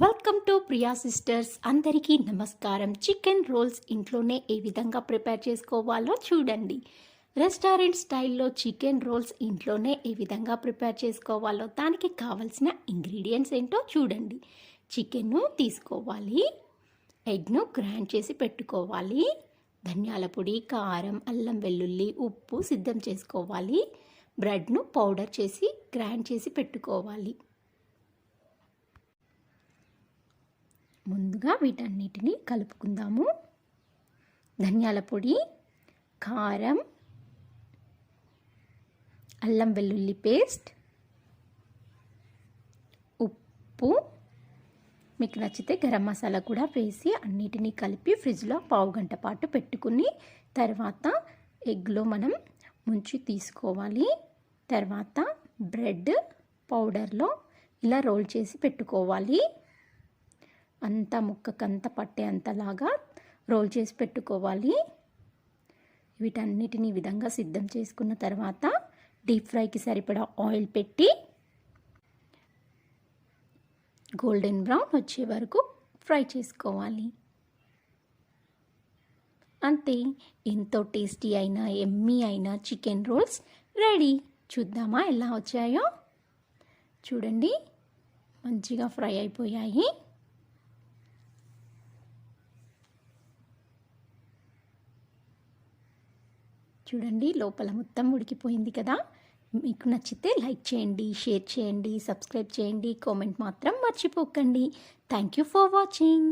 Welcome to Priya sisters అందరికీ నమస్కారం. Chicken roles ఇంట్లోనే ఏ విధంగా ప్రిపేర్ చేసుకోవాలో చూడండి. రెస్టారెంట్ స్టైల్లో చికెన్ రోల్స్ ఇంట్లోనే ఏ విధంగా ప్రిపేర్ చేసుకోవాలో దానికి కావలసిన ఇంగ్రీడియంట్స్ ఏంటో చూడండి. చికెన్ను తీసుకోవాలి. ఎగ్ను గ్రైండ్ చేసి పెట్టుకోవాలి. ధనియాల పొడి కారం అల్లం వెల్లుల్లి ఉప్పు సిద్ధం చేసుకోవాలి. బ్రెడ్ను పౌడర్ చేసి గ్రైండ్ చేసి పెట్టుకోవాలి. ముందుగా వీటన్నిటిని కలుపుకుందాము. ధనియాల పొడి కారం అల్లం వెల్లుల్లి పేస్ట్ ఉప్పు. మీకు నచ్చితే గరం మసాలా కూడా వేసి అన్నిటినీ కలిపి ఫ్రిడ్జ్లో పావు గంట పాటు పెట్టుకుని తర్వాత ఎగ్లో మనం ముంచి తీసుకోవాలి. తర్వాత బ్రెడ్ పౌడర్లో ఇలా రోల్ చేసి పెట్టుకోవాలి. అంతా ముక్కకంతా పట్టే అంతలాగా రోల్ చేసి పెట్టుకోవాలి. వీటన్నిటిని విధంగా సిద్ధం చేసుకున్న తర్వాత డీప్ ఫ్రైకి సరిపడా ఆయిల్ పెట్టి గోల్డెన్ బ్రౌన్ వచ్చే వరకు ఫ్రై చేసుకోవాలి. అంతే ఎంతో టేస్టీ అయినా ఎమ్మీ అయినా చికెన్ రోల్స్ రెడీ. చూద్దామా ఎలా వచ్చాయో? చూడండి మంచిగా ఫ్రై అయిపోయాయి. చూడండి లోపల మొత్తం ఉడికిపోయింది కదా. మీకు నచ్చితే లైక్ చేయండి షేర్ చేయండి సబ్స్క్రైబ్ చేయండి కామెంట్ మాత్రం మర్చిపోకండి. Thank you for watching.